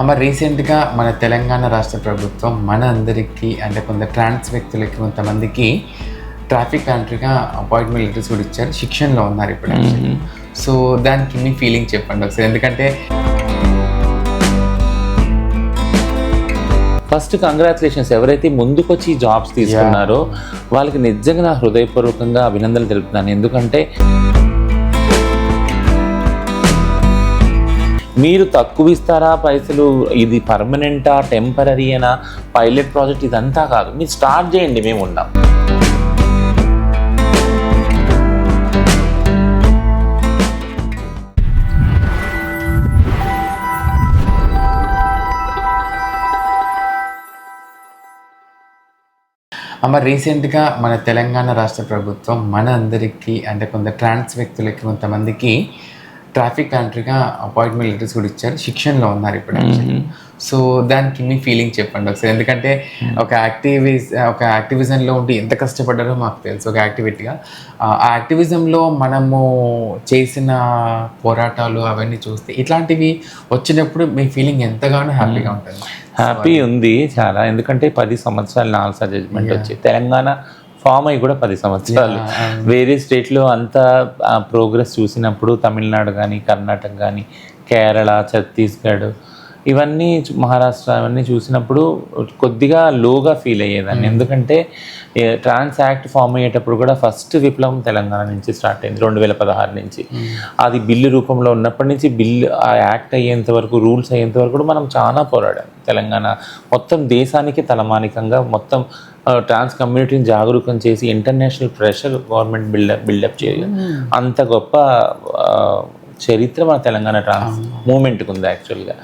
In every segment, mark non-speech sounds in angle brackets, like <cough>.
అమ్మ రీసెంట్గా మన తెలంగాణ రాష్ట్ర ప్రభుత్వం మన అందరికీ అంటే కొంత ట్రాన్స్ వ్యక్తులకి కొంతమందికి ట్రాఫిక్ కంట్రీగా అపాయింట్మెంట్ లెటర్స్ కూడా ఇచ్చారు. శిక్షణలో ఉన్నారు ఇప్పుడు. సో దానికి మీ ఫీలింగ్ చెప్పండి ఒకసారి. ఎందుకంటే ఫస్ట్ కంగ్రాచులేషన్స్ ఎవరైతే ముందుకొచ్చి జాబ్స్ తీసుకున్నారో వాళ్ళకి నిజంగా నా హృదయపూర్వకంగా అభినందనలు తెలుపుతున్నాను. ఎందుకంటే మీరు తక్కువ ఇస్తారా పైసలు? ఇది పర్మనెంటా టెంపరీ అయినా పైలట్ ప్రాజెక్ట్ ఇదంతా కాదు. మీరు స్టార్ట్ చేయండి మేము ఉన్నాం అమ్మ రీసెంట్గా మన తెలంగాణ రాష్ట్ర ప్రభుత్వం మన అందరికీ అంటే కొంత ట్రాన్స్ వ్యక్తులకి కొంతమందికి ట్రాఫిక్ కంట్రీగా అపాయింట్మెంట్ లెటర్స్ కూడా ఇచ్చారు. శిక్షణలో ఉన్నారు ఇప్పుడు. సో దానికి మీ ఫీలింగ్ చెప్పండి ఒకసారి. ఎందుకంటే ఒక యాక్టివిస్ ఒక యాక్టివిజంలో ఉండి ఎంత కష్టపడ్డారో మాకు తెలుసు. ఒక యాక్టివిటీగా. ఆ యాక్టివిజంలో మనము చేసిన పోరాటాలు అవన్నీ చూస్తే ఇట్లాంటివి వచ్చినప్పుడు మీ ఫీలింగ్ ఎంతగానో హ్యాపీగా ఉంటుంది. హ్యాపీ ఉంది చాలా. ఎందుకంటే పది సంవత్సరాలు నాలుగు జడ్జ్మెంట్ వచ్చి. తెలంగాణ ఫామ్ అయ్యి కూడా పది సంవత్సరాలు. వేరే స్టేట్లో అంత ప్రోగ్రెస్ చూసినప్పుడు తమిళనాడు కానీ కర్ణాటక కానీ కేరళ ఛత్తీస్గఢ్ ఇవన్నీ మహారాష్ట్ర ఇవన్నీ చూసినప్పుడు కొద్దిగా లోగా ఫీల్ అయ్యేదాన్ని. ఎందుకంటే ట్రాన్స్ యాక్ట్ ఫామ్ అయ్యేటప్పుడు కూడా ఫస్ట్ విప్లవం తెలంగాణ నుంచి స్టార్ట్ అయింది రెండు వేల పదహారు నుంచి. అది బిల్లు రూపంలో ఉన్నప్పటి నుంచి బిల్లు ఆ యాక్ట్ అయ్యేంత వరకు రూల్స్ అయ్యేంత వరకు కూడా మనం చాలా పోరాడాం. తెలంగాణ మొత్తం దేశానికి తలమానికంగా మొత్తం ట్రాన్స్ కమ్యూనిటీని జాగరూకం చేసి international pressure government build up build up చేయాలి అంత గొప్ప చరిత్ర మన తెలంగాణ ట్రాన్స్ మూమెంట్కి ఉంది యాక్చువల్గా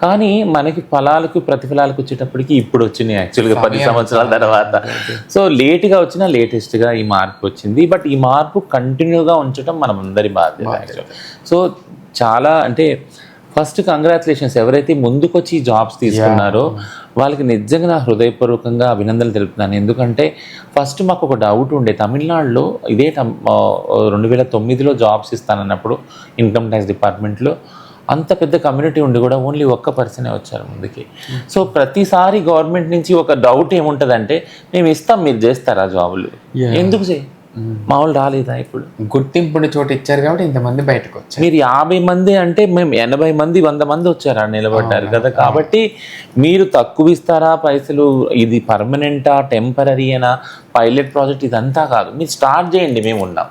కానీ మనకి ఫలాలకు ప్రతిఫలాలకు వచ్చేటప్పటికి ఇప్పుడు వచ్చినాయి యాక్చువల్గా పది సంవత్సరాల తర్వాత. సో లేట్గా వచ్చినా లేటెస్ట్గా ఈ మార్పు వచ్చింది. బట్ ఈ మార్పు కంటిన్యూగా ఉంచడం మనం అందరి బాధ్యత యాక్చువల్ సో చాలా అంటే ఫస్ట్ కంగ్రాచులేషన్స్ ఎవరైతే ముందుకొచ్చి జాబ్స్ తీసుకున్నారో వాళ్ళకి నిజంగా నా హృదయపూర్వకంగా అభినందనలు తెలుపుతున్నాను. ఎందుకంటే ఫస్ట్ మాకు ఒక డౌట్ ఉండే తమిళనాడులో ఇదే రెండు వేల తొమ్మిదిలో జాబ్స్ ఇస్తానన్నప్పుడు ఇన్కమ్ ట్యాక్స్ డిపార్ట్మెంట్లో అంత పెద్ద కమ్యూనిటీ ఉండి కూడా ఓన్లీ ఒక్క పర్సనే వచ్చారు ముందుకి. సో ప్రతిసారి గవర్నమెంట్ నుంచి ఒక డౌట్ ఏముంటుందంటే మేము ఇస్తాం మీరు చేస్తారా జాబులు? ఎందుకు చేయి మా వాళ్ళు రాలేదా ఇప్పుడు? గుర్తింపుని చోటు ఇచ్చారు కాబట్టి ఇంతమంది బయటకు వచ్చారు. మీరు యాభై మంది అంటే మేము ఎనభై మంది వంద మంది వచ్చారా నిలబడ్డారు కదా కాబట్టి మీరు తక్కువ ఇస్తారా పైసలు? ఇది పర్మనెంటా టెంపరీ అయినా పైలట్ ప్రాజెక్ట్ ఇదంతా కాదు. మీరు స్టార్ట్ చేయండి మేము ఉన్నాం.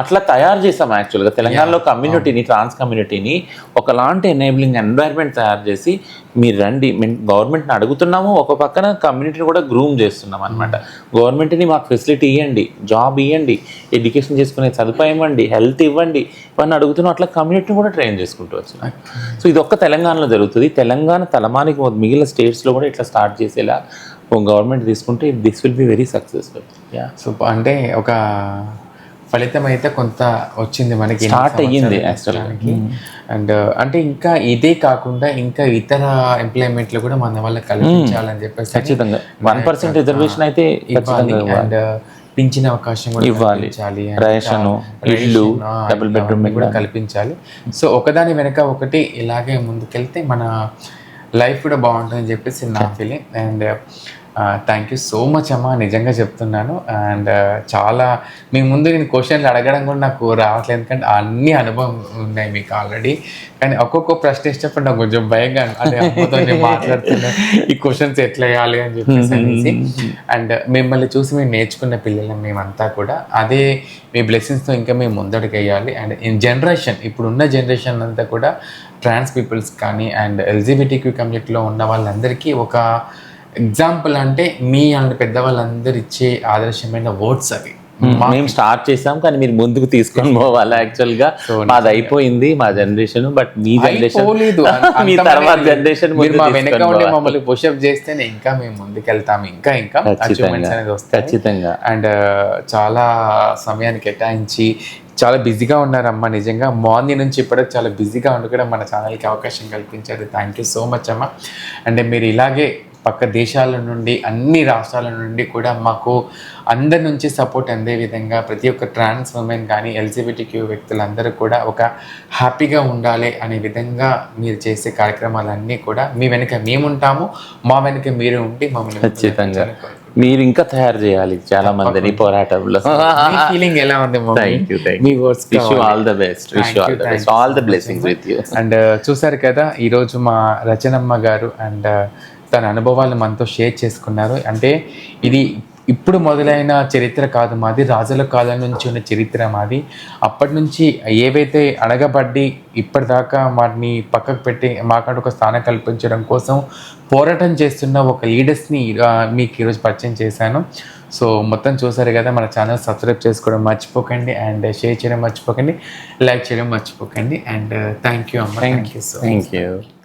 అట్లా తయారు చేసాం యాక్చువల్గా తెలంగాణలో కమ్యూనిటీని ట్రాన్స్ కమ్యూనిటీని ఒకలాంటి ఎనేబులింగ్ ఎన్వైర్న్మెంట్ తయారు చేసి మీరు రండి. మేము గవర్నమెంట్ని అడుగుతున్నాము. ఒక పక్కన కమ్యూనిటీని కూడా గ్రూమ్ చేస్తున్నాం అనమాట గవర్నమెంట్ని మాకు ఫెసిలిటీ ఇవ్వండి జాబ్ ఇవ్వండి ఎడ్యుకేషన్ చేసుకునే సదుపాయం ఇవ్వండి హెల్త్ ఇవ్వండి. ఇవన్నీ అడుగుతున్నాం. అట్లా కమ్యూనిటీని కూడా ట్రైన్ చేసుకుంటూ వచ్చినాం. సో ఇది ఒక్క తెలంగాణలో జరుగుతుంది. తెలంగాణ తలమానికి మిగిలిన స్టేట్స్లో కూడా ఇట్లా స్టార్ట్ చేసేలా గవర్నమెంట్ తీసుకుంటే this will be very successful yeah so అంటే ఒక ఫలితం అయితే కొంత వచ్చింది మనకి Start అయ్యింది సంవత్సరాలకి. అండ్ అంటే ఇంకా ఇదే కాకుండా ఇంకా ఇతర ఎంప్లాయ్మెంట్లు కూడా మన వాళ్ళకి కల్పించాలని చెప్పేసి ఖచ్చితంగా. వన్ పర్సెంట్ రిజర్వేషన్ అయితే అండ్ పింఛన్ అవకాశం కూడా ఇవ్వాలి. రేషను, ఇల్లు, డబుల్ బెడ్రూమ్ కూడా కల్పించాలి. సో ఒకదాని వెనక ఒకటి ఇలాగే ముందుకెళ్తే మన లైఫ్ కూడా బాగుంటుందని చెప్పేసి నా feeling and thank you so much అమ్మా నిజంగా చెప్తున్నాను. అండ్ uh, చాలా మీ ముందు నేను క్వశ్చన్లు అడగడం కూడా నాకు రావట్లేదు. ఎందుకంటే అన్ని అనుభవం ఉన్నాయి మీకు ఆల్రెడీ కానీ ఒక్కొక్క ప్రశ్న ఇచ్చినప్పుడు నాకు కొంచెం భయంగా అదే అమ్మతో నేను మాట్లాడుతున్నా ఈ క్వశ్చన్స్ ఎట్లా వేయాలి అని చెప్పేసి అనేసి. అండ్ uh, మిమ్మల్ని చూసి మేము నేర్చుకున్న పిల్లలం మేమంతా కూడా అదే మీ బ్లెస్సింగ్స్తో ఇంకా మేము ముందడుగు వేయాలి. అండ్ ఇన్ జనరేషన్ ఇప్పుడున్న జనరేషన్ అంతా కూడా ట్రాన్స్ పీపుల్స్ కానీ అండ్ ఎల్జిబిటిక్యూ కమ్యూనిటీలో ఉన్న వాళ్ళందరికీ ఒక ఎగ్జాంపుల్ అంటే మీ అండ్ పెద్దవాళ్ళందరూ ఇచ్చే ఆదర్శమైన వర్డ్స్ అవి. మేము స్టార్ట్ చేసాం కానీ మీరు ముందుకు తీసుకొని పోవాలి యాక్చువల్గా మాది అయిపోయింది మా జనరేషన్ బట్ మీ జనరేషన్ <laughs> మీ తర్వాత జనరేషన్ మీరు మా వెనక ఉండి మమ్మల్ని పుషప్ చేస్తేనే ఇంకా మేము ముందుకెళ్తాం ఇంకా ఇంకా అచీవ్మెంట్స్ అనేది వస్తాయి. ఖచ్చితంగా. అండ్ చాలా సమయాన్ని కేటాయించి చాలా బిజీగా ఉన్నారమ్మ నిజంగా. మార్నింగ్ నుంచి ఇప్పటికి చాలా బిజీగా ఉండి కూడా మన ఛానల్కి అవకాశం కల్పించారు. థ్యాంక్ యూ సో మచ్ అమ్మ. అంటే మీరు ఇలాగే పక్క దేశాల నుండి అన్ని రాష్ట్రాల నుండి కూడా మాకు అందరి నుంచి సపోర్ట్ అందే విధంగా ప్రతి ఒక్క ట్రాన్స్ ఉమెన్ కానీ ఎల్జిబిటిక్యూ వ్యక్తులందరూ కూడా ఒక హ్యాపీగా ఉండాలి అనే విధంగా మీరు చేసే కార్యక్రమాలన్నీ కూడా మీ వెనుక మేముంటాము మా వెనుక మీరు ఉండి మమ్మల్ని ఖచ్చితంగా. మీరు ఇంకా తయారు చేయాలి చాలా మందిని పోరాటంలో. ఫీలింగ్ ఎలా ఉంది? Thank you me words wish all the best wish you all the best all the blessings with you and చూసారు కదా ఈరోజు మా రచనమ్మ గారు అండ్ తన అనుభవాలు మనతో షేర్ చేసుకున్నారు. అంటే ఇది ఇప్పుడు మొదలైన చరిత్ర కాదు మాది రాజుల కాలం నుంచి ఉన్న చరిత్ర మాది. అప్పటి నుంచి ఏవైతే అడగబడ్డి ఇప్పటిదాకా వాటిని పక్కకు పెట్టి మాకంటూ ఒక స్థానం కల్పించడం కోసం పోరాటం చేస్తున్న ఒక లీడర్స్ని మీకు ఈరోజు పరిచయం చేశాను. సో మొత్తం చూసారు కదా మన ఛానల్ సబ్స్క్రైబ్ చేసుకోవడం మర్చిపోకండి అండ్ షేర్ చేయడం మర్చిపోకండి లైక్ చేయడం మర్చిపోకండి అండ్ థ్యాంక్ యూ అమ్మ. Thank you so thank you